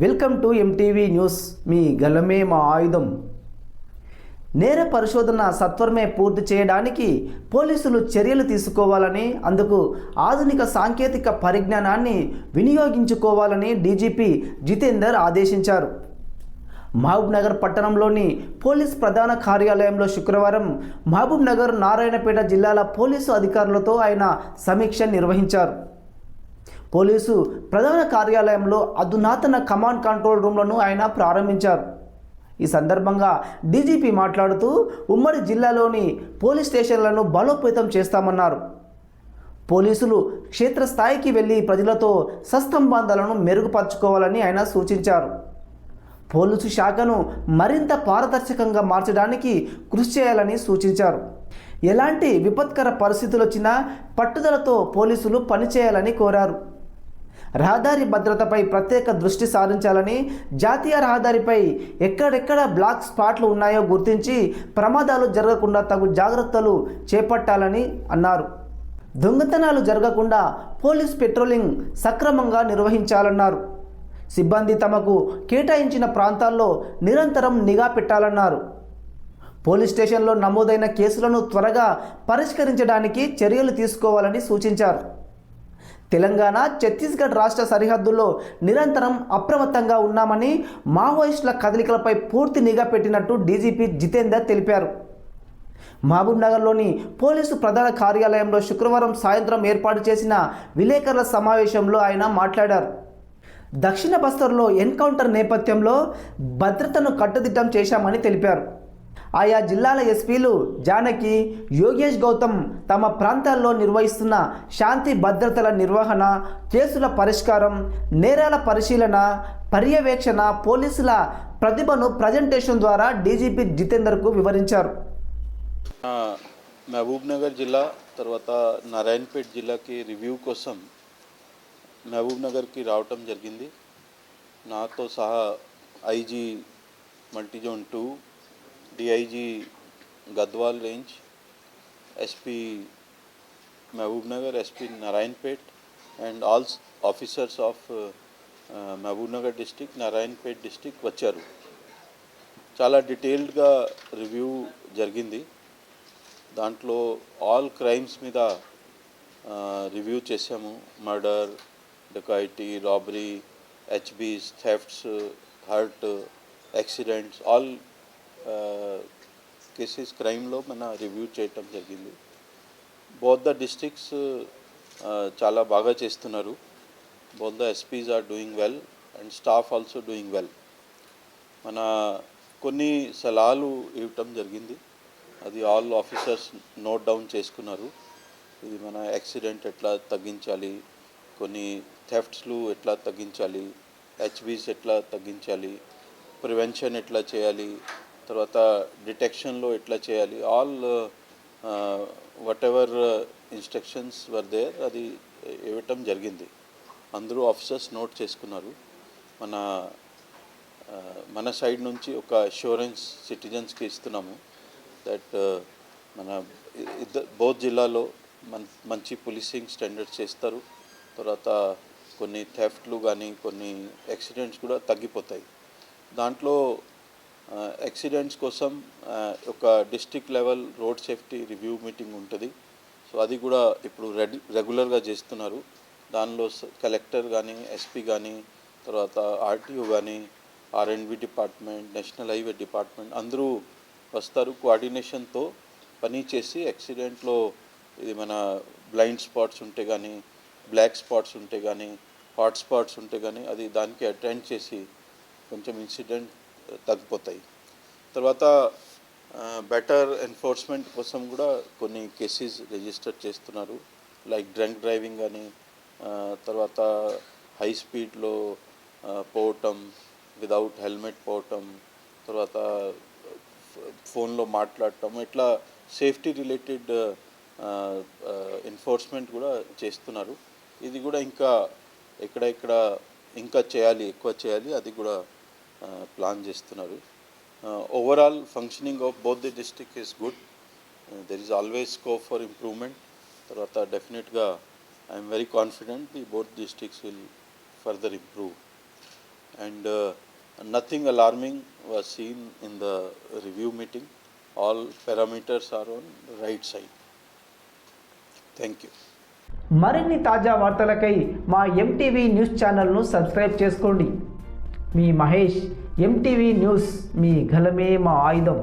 Welcome to MTV news మీ గలమే మా ఆయుధం. నేర పరిశోధన సత్వరమే పూర్తి చేయడానికి పోలీసులు చర్యలు తీసుకోవాలని అందుకు ఆధునిక సాంకేతిక పరిజ్ఞానాన్ని వినియోగించుకోవాలని డీజీపీ జితేందర్ ఆదేశించారు. మహబూబ్ నగర్ పట్టణంలోని పోలీస్ ప్రధాన కార్యాలయంలో శుక్రవారం మహబూబ్ నగర్ నారాయణపేట జిల్లాల పోలీసు అధికారులతో ఆయన సమీక్ష నిర్వహించారు. పోలీసు ప్రధాన కార్యాలయంలో అధునాతన కమాండ్ కంట్రోల్ రూమ్లను ఆయన ప్రారంభించారు. ఈ సందర్భంగా డీజీపీ మాట్లాడుతూ ఉమ్మడి జిల్లాలోని పోలీస్ స్టేషన్లను బలోపేతం చేస్తామన్నారు. పోలీసులు క్షేత్రస్థాయికి వెళ్ళి ప్రజలతో సస్తంబంధాలను మెరుగుపరచుకోవాలని ఆయన సూచించారు. పోలీసు శాఖను మరింత పారదర్శకంగా మార్చడానికి కృషి చేయాలని సూచించారు. ఎలాంటి విపత్కర పరిస్థితులు వచ్చినా పట్టుదలతో పోలీసులు పనిచేయాలని కోరారు. రహదారి భద్రతపై ప్రత్యేక దృష్టి సారించాలని జాతీయ రహదారిపై ఎక్కడెక్కడ బ్లాక్ స్పాట్లు ఉన్నాయో గుర్తించి ప్రమాదాలు జరగకుండా తగు జాగ్రత్తలు చేపట్టాలని అన్నారు. దొంగతనాలు జరగకుండా పోలీస్ పెట్రోలింగ్ సక్రమంగా నిర్వహించాలన్నారు. సిబ్బంది తమకు కేటాయించిన ప్రాంతాల్లో నిరంతరం నిఘా పెట్టాలన్నారు. పోలీస్ స్టేషన్లో నమోదైన కేసులను త్వరగా పరిష్కరించడానికి చర్యలు తీసుకోవాలని సూచించారు. తెలంగాణ ఛత్తీస్గఢ్ రాష్ట్ర సరిహద్దుల్లో నిరంతరం అప్రమత్తంగా ఉన్నామని మావోయిస్టుల కదలికలపై పూర్తి నిఘా పెట్టినట్టు డీజీపీ జితేందర్ తెలిపారు. మహబూబ్ నగర్లోని పోలీసు ప్రధాన కార్యాలయంలో శుక్రవారం సాయంత్రం ఏర్పాటు చేసిన విలేకరుల సమావేశంలో ఆయన మాట్లాడారు. దక్షిణ బస్తర్లో ఎన్కౌంటర్ నేపథ్యంలో భద్రతను కట్టుదిట్టం చేశామని తెలిపారు. ఆయా జిల్లాల ఎస్పీలు జానకి యోగేష్ గౌతమ్ తమ ప్రాంతాల్లో నిర్వహిస్తున్న శాంతి భద్రతల నిర్వహణ కేసుల పరిష్కారం నేరాల పరిశీలన పర్యవేక్షణ పోలీసుల ప్రతిభను ప్రజెంటేషన్ ద్వారా డీజీపీ జితేందర్కు వివరించారు. మహబూబ్నగర్ జిల్లా తర్వాత నారాయణపేట్ జిల్లాకి రివ్యూ కోసం మహబూబ్నగర్కి రావటం జరిగింది. నాతో సహా IG multizone two DIG Gadwal range SP Mahabubnagar SP Narayanpet and all officers of Mahabubnagar district Narayanpet district వచ్చారు. చాలా డీటెయిల్డ్గా రివ్యూ జరిగింది. దాంట్లో ఆల్ క్రైమ్స్ మీద రివ్యూ చేసాము murder dacoity robbery HBs thefts hurt accidents all cases క్రైమ్లో మన review చేయటం జరిగింది. బౌద్ధ ద డిస్ట్రిక్ట్స్ చాలా బాగా చేస్తున్నారు. బౌద్ధ SPs are doing well and staff also doing well మన కొన్ని సలహాలు ఇవ్వటం జరిగింది. అది ఆల్ ఆఫీసర్స్ నోట్ డౌన్ చేసుకున్నారు. ఇది మన యాక్సిడెంట్ ఎట్లా తగ్గించాలి కొన్ని థెఫ్ట్స్లు ఎట్లా తగ్గించాలి హెచ్బీస్ ఎట్లా తగ్గించాలి ప్రివెన్షన్ ఎట్లా చేయాలి తర్వాత డిటెక్షన్లో ఎట్లా చేయాలి? All whatever instructions were there అది ఇవ్వటం జరిగింది. అందరూ ఆఫీసర్స్ నోట్ చేసుకున్నారు. మన మన సైడ్ నుంచి ఒక అష్యూరెన్స్ సిటిజన్స్కి ఇస్తున్నాము దట్ మన ఇద్దరు బోత్ జిల్లాలో మన్ మంచి పోలీసింగ్ స్టాండర్డ్స్ చేస్తారు. తర్వాత కొన్ని థెఫ్ట్లు కానీ కొన్ని యాక్సిడెంట్స్ కూడా తగ్గిపోతాయి. దాంట్లో Uh, యాక్సిడెంట్స్ కోసం uh, ఒక district level road safety review meeting ఉంటుంది. సో అది కూడా ఇప్పుడు రెడ్ రెగ్యులర్గా చేస్తున్నారు. దానిలో కలెక్టర్ కానీ ఎస్పీ కానీ తర్వాత ఆర్టీఓ కానీ ఆర్ఎండ్బి డిపార్ట్మెంట్ నేషనల్ హైవే డిపార్ట్మెంట్ అందరూ వస్తారు. కోఆర్డినేషన్తో పని చేసి యాక్సిడెంట్లో ఇది మన బ్లైండ్ స్పాట్స్ ఉంటే కానీ బ్లాక్ స్పాట్స్ ఉంటే కానీ హాట్ స్పాట్స్ ఉంటే కానీ అది దానికి అటెండ్ చేసి కొంచెం ఇన్సిడెంట్ తగ్గిపోతాయి. తర్వాత బెటర్ ఎన్ఫోర్స్మెంట్ కోసం కూడా కొన్ని కేసెస్ రిజిస్టర్ చేస్తున్నారు. లైక్ డ్రంక్ డ్రైవింగ్ కానీ తర్వాత హై స్పీడ్లో పోవటం విదౌట్ హెల్మెట్ పోవటం తర్వాత ఫోన్లో మాట్లాడటం ఇట్లా సేఫ్టీ రిలేటెడ్ ఎన్ఫోర్స్మెంట్ కూడా చేస్తున్నారు. ఇది కూడా ఇంకా ఎక్కడెక్కడ ఇంకా చేయాలి ఎక్కువ చేయాలి అది కూడా ప్లాన్ చేస్తున్నారు. Overall functioning of both the district is good there is always scope for improvement తర్వాత డెఫినెట్గా I'm very confident the both districts will further improve and nothing alarming was seen in the review meeting all parameters are on right side thank you మరిన్ని తాజా వార్తలకై మా MTV news ఛానల్ను subscribe చేసుకోండి. మీ Mahesh MTV news మీ గలమే మా ఆయుధం.